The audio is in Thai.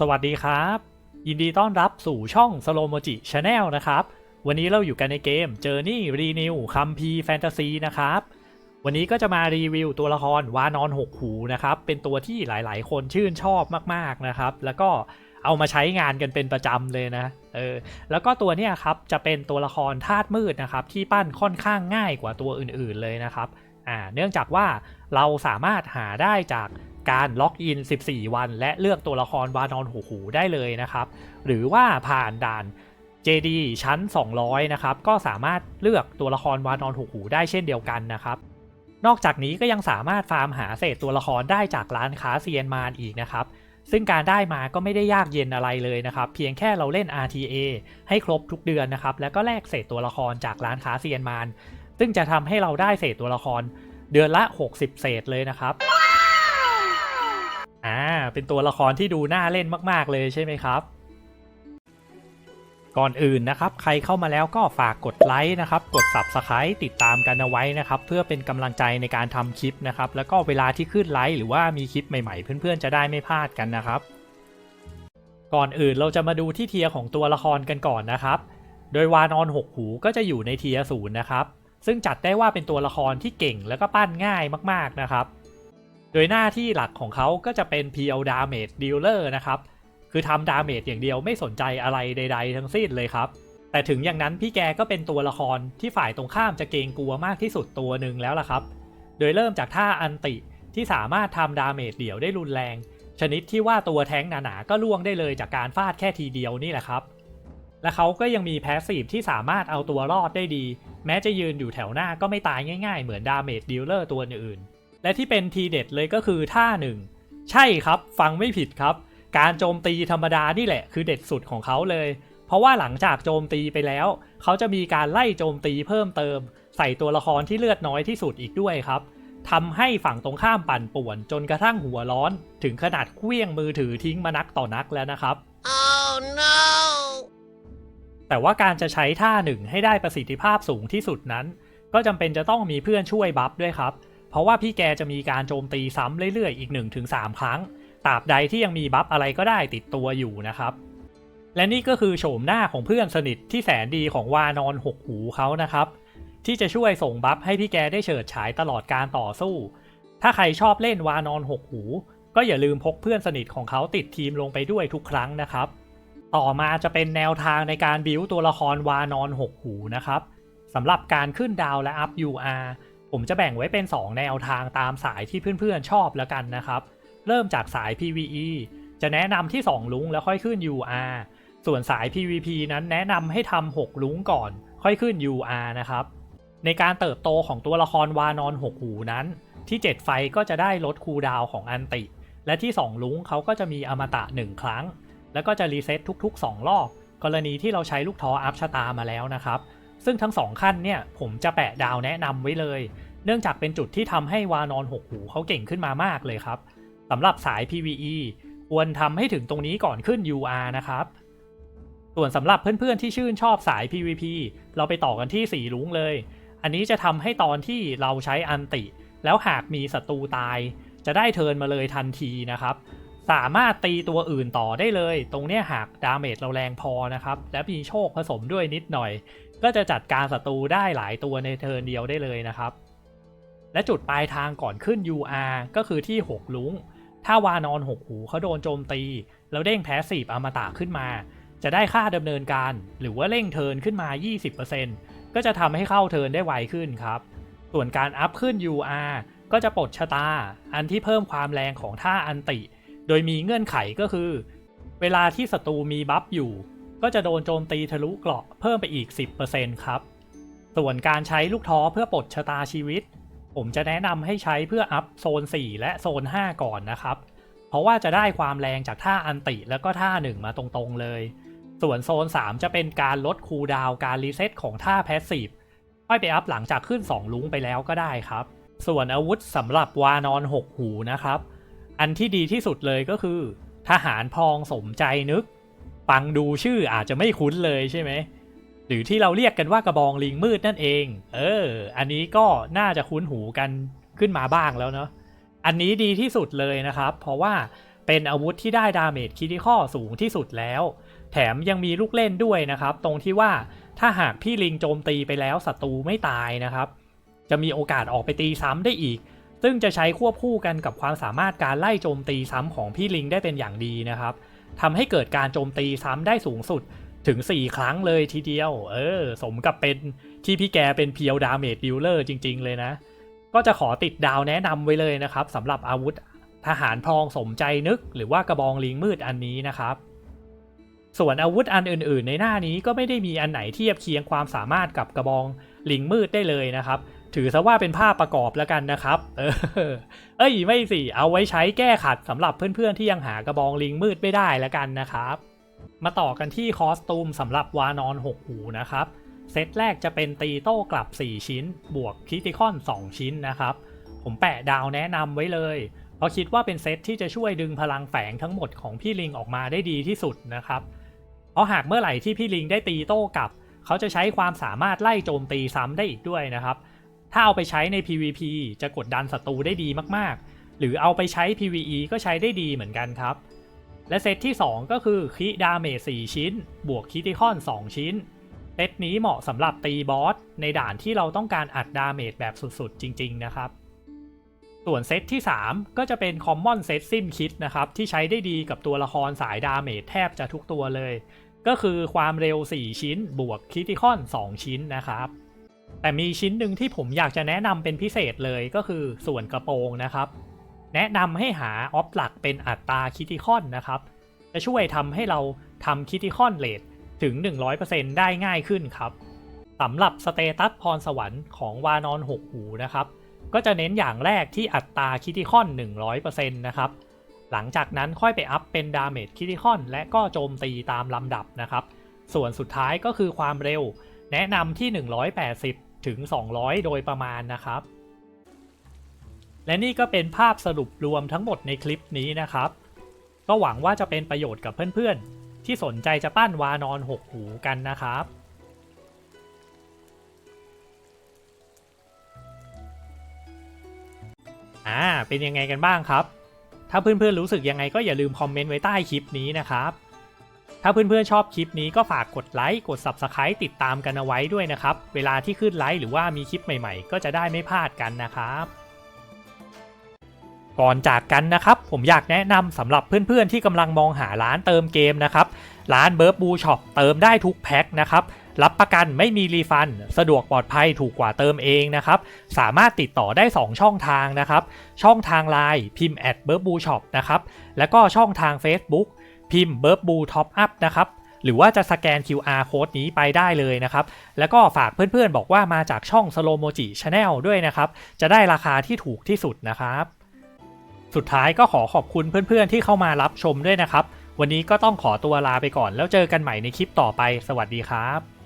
สวัสดีครับ ยินดีต้อนรับสู่ช่อง s l o m o j i Channel นะครับ วันนี้เราอยู่กันในเกม Journey Renew คัมพีแฟนตาซีนะครับ วันนี้ก็จะมารีวิวตัวละครวานอนหกหูนะครับ เป็นตัวที่หลายๆ คนชื่นชอบมากๆนะครับ แล้วก็เอามาใช้งานกันเป็นประจำเลยนะเออแล้วก็ตัวเนี้ยครับจะเป็นตัวละครธาตุมืดนะครับ ที่ปั้นค่อนข้างง่ายกว่าตัวอื่นๆเลยนะครับอ่าเนื่องจากว่าเราสามารถหาได้จาก การล็อกอิน 14 วัน และเลือกตัวละครวานอนหูหูได้เลยนะครับ หรือว่าผ่านด่าน JD ชั้น 200 นะครับ ก็สามารถเลือกตัวละครวานอนหูหูได้เช่นเดียวกันนะครับ นอกจากนี้ก็ยังสามารถฟาร์มหาเศษตัวละครได้จากร้านค้าเซียนมานอีกนะครับซึ่งการได้มาก็ไม่ได้ยากเย็นอะไรเลยนะครับ เพียงแค่เราเล่น RTA ให้ครบทุกเดือนนะครับ แล้วก็แลกเศษตัวละครจากร้านค้าเซียนมาน ซึ่งจะทำให้เราได้เศษตัวละครเดือนละ 60 เศษเลยนะครับ อ่า เป็นตัวละครที่ดูน่าเล่นมากๆเลยใช่ไหมครับ ก่อนอื่นนะครับ ใครเข้ามาแล้วก็ฝากกดไลค์นะครับ กด Subscribe ติดตามกันเอาไว้นะครับ เพื่อเป็นกำลังใจในการทำคลิปนะครับ แล้วก็เวลาที่ขึ้นไลค์หรือว่ามีคลิปใหม่ๆ เพื่อนๆจะได้ไม่พลาดกันนะครับ ก่อนอื่นเราจะมาดูที่เทียของตัวละครกันก่อนนะครับ โดยวานอนหกหูก็จะอยู่ในเทียศูนย์นะครับ ซึ่งจัดได้ว่าเป็นตัวละครที่เก่งแล้วก็ปั้นง่ายมากๆนะครับ โดยหน้าที่หลักของเขาก็จะเป็น PL Damage Dealer นะครับ คือทำดาเมจอย่างเดียวไม่สนใจอะไรใด ๆ ทั้งสิ้นเลยครับ แต่ถึงอย่างนั้นพี่แกก็เป็นตัวละครที่ฝ่ายตรงข้ามจะเกรงกลัวมากที่สุดตัวหนึ่งแล้วล่ะครับ โดยเริ่มจากท่าอันติที่สามารถทำดาเมจเดี่ยวได้รุนแรง ชนิดที่ว่าตัวแท้งหนาๆก็ล่วงได้เลยจากการฟาดแค่ทีเดียวนี่แหละครับ และเขาก็ยังมีแพสซีฟที่สามารถเอาตัวรอดได้ดี แม้จะยืนอยู่แถวหน้าก็ไม่ตายง่ายๆ เหมือนดาเมจดีลเลอร์ตัวอื่นๆ และที่เป็นทีเด็ดเลยก็คือท่าหนึ่ง ใช่ครับฟังไม่ผิดครับ การโจมตีธรรมดานี่แหละคือเด็ดสุดของเขาเลย เพราะว่าหลังจากโจมตีไปแล้ว เขาจะมีการไล่โจมตีเพิ่มเติม ใส่ตัวละครที่เลือดน้อยที่สุดอีกด้วยครับทำให้ฝั่งตรงข้ามปั่นป่วน จนกระทั่งหัวร้อน ถึงขนาดเคลี้ยงมือถือทิ้งมานักต่อนักแล้วนะครับ Oh no! แต่ว่าการจะใช้ท่าหนึ่งให้ได้ประสิทธิภาพสูงที่สุดนั้น ก็จำเป็นจะต้องมีเพื่อนช่วยบัฟด้วยครับ เพราะว่าพี่แกจะมีการโจมตีซ้ำเรื่อยๆ อีก 1-3 ครั้ง ตราบใดที่ยังมีบัฟอะไรก็ได้ติดตัวอยู่นะครับ และนี่ก็คือโฉมหน้าของเพื่อนสนิทที่แสนดีของวานอนหกหูเขานะครับ ที่จะช่วยส่งบัฟให้พี่แกได้เฉิดฉายตลอดการต่อสู้ ถ้าใครชอบเล่นวานอนหกหู ก็อย่าลืมพกเพื่อนสนิทของเขาติดทีมลงไปด้วยทุกครั้งนะครับ ต่อมาจะเป็นแนวทางในการบิวตัวละครวานอนหกหูนะครับสำหรับการขึ้นดาวและอัพ UR ผมจะแบ่งไว้เป็น 2 แนวทางตามสายที่เพื่อนๆชอบแล้วกันนะครับ เริ่มจากสาย PVE จะแนะนำที่ 2 ลุงแล้วค่อยขึ้น UR ส่วนสาย PVP นั้นแนะนำให้ทำ6ลุงก่อน ค่อยขึ้น UR นะครับ ในการเติบโตของตัวละครวานอนหกหูนั้น ที่ 7 ไฟก็จะได้ลดคูลดาวของอันติ และที่ 2 ลุงเขาก็จะมีอมตะ 1 ครั้ง แล้วก็จะรีเซ็ตทุก ๆ 2 รอบ กรณีที่เราใช้ลูกทออัพชะตามาแล้วนะครับ ซึ่งทั้ง 2 ขั้นเนี่ยผมจะแปะดาวแนะนำไว้เลย เนื่องจากเป็นจุดที่ทำให้วานอนหกหูเขาเก่งขึ้นมามากเลยครับสำหรับสาย PVE ควรทำให้ถึงตรงนี้ก่อนขึ้น UR นะครับ ส่วนสำหรับเพื่อนๆที่ชื่นชอบสาย PVP เราไปต่อกันที่4ลุงเลย อันนี้จะทำให้ตอนที่เราใช้อันติ แล้วหากมีศัตรูตาย จะได้เทิร์นมาเลยทันทีนะครับสามารถตีตัวอื่นต่อได้เลย ตรงเนี้ยหากดาเมจเราแรงพอนะครับ และมีโชคผสมด้วยนิดหน่อย ก็จะจัดการศัตรูได้หลายตัวในเทิร์นเดียวได้เลยนะครับ และจุดปลายทางก่อนขึ้น UR ก็คือที่ 6 ลุงถ้าวานอน 6 หูเขาโดนโจมตี แล้วเด้งแพสซีฟอมตะขึ้นมา จะได้ค่าดำเนินการ หรือว่าเร่งเทิร์นขึ้นมา 20%ก็จะทำให้เข้าเทิร์นได้ไวขึ้นครับ ส่วนการอัพขึ้น UR ก็จะปลดชะตา อันที่เพิ่มความแรงของท่าอันติ โดยมีเงื่อนไขก็คือ เวลาที่ศัตรูมีบัฟอยู่ ก็จะโดนโจมตีทะลุเกราะเพิ่มไปอีก 10%ครับ ส่วนการใช้ลูกท้อเพื่อปลดชะตาชีวิต ผมจะแนะนำให้ใช้เพื่ออัพโซน 4 และโซน 5 ก่อนนะครับ เพราะว่าจะได้ความแรงจากท่าอันติแล้วก็ท่า 1 มาตรงๆเลย ส่วนโซน 3 จะเป็นการลดคูลดาวน์การรีเซ็ตของท่าแพสซีฟค่อยไปอัพหลังจากขึ้น 2 ลุงไปแล้วก็ได้ครับ ส่วนอาวุธสำหรับวานอน 6 หูนะครับ อันที่ดีที่สุดเลยก็คือ ทหารพองสมใจนึก ฟังดูชื่ออาจจะไม่คุ้นเลยใช่ไหมหรือที่เราเรียกกันว่ากระบองลิงมืดนั่นเอง เออ อันนี้ก็น่าจะคุ้นหูกันขึ้นมาบ้างแล้วเนาะอันนี้ดีที่สุดเลยนะครับ เพราะว่าเป็นอาวุธที่ได้ดาเมจคิติคอสูงที่สุดแล้ว แถมยังมีลูกเล่นด้วยนะครับ ตรงที่ว่าถ้าหากพี่ลิงโจมตีไปแล้วศัตรูไม่ตายนะครับ จะมีโอกาสออกไปตีซ้ำได้อีก ซึ่งจะใช้ควบคู่กันกับความสามารถการไล่โจมตีซ้ำของพี่ลิงได้เป็นอย่างดีนะครับ ทำให้เกิดการโจมตีซ้ำได้สูงสุดถึง 4 ครั้งเลยทีเดียว เออ สมกับเป็นที่พี่แกเป็นเพียวดาเมจดิลเลอร์จริง ๆ เลยนะ ก็จะขอติดดาวแนะนำไว้เลยนะครับสำหรับอาวุธทหารพลองสมใจนึก หรือว่ากระบองลิงมืดอันนี้นะครับ ส่วนอาวุธอันอื่น ๆ ในหน้านี้ก็ไม่ได้มีอันไหนเทียบเคียงความสามารถกับกระบองลิงมืดได้เลยนะครับ ถือซะว่าเป็นภาพประกอบแล้วกันนะครับ เออ เอ้ยไม่สิ เอาไว้ใช้แก้ขัดสำหรับเพื่อนๆที่ยังหากระบองลิงมืดไม่ได้แล้วกันนะครับ มาต่อกันที่คอสตูมสำหรับวานอน6หูนะครับ เซตแรกจะเป็นตีโต้กลับ 4 ชิ้น บวกคิติคอน 2 ชิ้นนะครับ ผมแปะดาวแนะนำไว้เลย เพราะคิดว่าเป็นเซตที่จะช่วยดึงพลังแฝงทั้งหมดของพี่ลิงออกมาได้ดีที่สุดนะครับ เพราะหากเมื่อไหร่ที่พี่ลิงได้ตีโต้กลับ เขาจะใช้ความสามารถไล่โจมตีซ้ำได้อีกด้วยนะครับ ถ้าเอาไปใช้ใน PVP จะกดดันศัตรูได้ดีมากๆ หรือเอาไปใช้ PVE ก็ใช้ได้ดีเหมือนกันครับ และเซตที่ 2 ก็คือคิดาเมจ4ชิ้น บวกคิติคอน 2 ชิ้น เซตนี้เหมาะสำหรับตีบอสในด่านที่เราต้องการอัดดาเมจแบบสุดๆ จริง ๆ นะครับ ส่วนเซตที่ 3 ก็จะเป็นคอมมอนเซตสิ้นคิดนะครับ ที่ใช้ได้ดีกับตัวละครสายดาเมจแทบจะทุกตัวเลย ก็คือความเร็ว 4 ชิ้น บวกคิติคอน 2 ชิ้นนะครับ แต่มีชิ้นหนึ่งที่ผมอยากจะแนะนำเป็นพิเศษเลยก็คือส่วนกระโปรงนะครับ แนะนำให้หาออฟหลักเป็นอัตราคิติคอนนะครับ จะช่วยทำให้เราทำคิติคอนเลทถึง 100%ได้ง่ายขึ้นครับสำหรับสเตตัสพรสวรรค์ของวานอน6หูนะครับ ก็จะเน้นอย่างแรกที่อัตราคิติคอน 100%นะครับ หลังจากนั้นค่อยไปอัพเป็นดาเมจคิติคอนและก็โจมตีตามลำดับนะครับ ส่วนสุดท้ายก็คือความเร็ว แนะนำที่ 180 ถึง 200 โดยประมาณนะครับ และนี่ก็เป็นภาพสรุปรวมทั้งหมดในคลิปนี้นะครับ ก็หวังว่าจะเป็นประโยชน์กับเพื่อนๆ ที่สนใจจะปั้นวานอน6หูกันนะครับอ่าเป็นยังไงกันบ้างครับ ถ้าเพื่อนๆรู้สึกยังไงก็อย่าลืมคอมเมนต์ไว้ใต้คลิปนี้นะครับ ถ้าเพื่อนๆชอบคลิปนี้ก็ฝากกดไลค์กด Subscribe ติดตามกันเอาไว้ด้วยนะครับ เวลาที่ขึ้นไลค์หรือว่ามีคลิปใหม่ๆ ก็จะได้ไม่พลาดกันนะครับก่อนจากกันนะครับ ผมอยากแนะนำสำหรับเพื่อนๆที่กำลังมองหาร้านเติมเกมนะครับ ร้านเบิร์บบูช็อปเติมได้ทุกแพ็คนะครับ รับประกันไม่มีรีฟัน สะดวกปลอดภัยถูกกว่าเติมเองนะครับ สามารถติดต่อได้ 2 ช่องทางนะครับ ช่องทาง Line พิมพ์ at b u r b o shop นะครับ แล้วก็ช่องทาง Facebook พิมพ์ b u r b o top up นะครับหรือว่าจะสแกน QR code นี้ไปได้เลยนะครับ แล้วก็ฝากเพื่อนๆบอกว่ามาจากช่อง Slow Moji Channel ด้วยนะครับ จะได้ราคาที่ถูกที่สุดนะครับ สุดท้ายก็ขอขอบคุณเพื่อนๆที่เข้ามารับชมด้วยนะครับ วันนี้ก็ต้องขอตัวลาไปก่อนแล้วเจอกันใหม่ในคลิปต่อไป สวัสดีครับ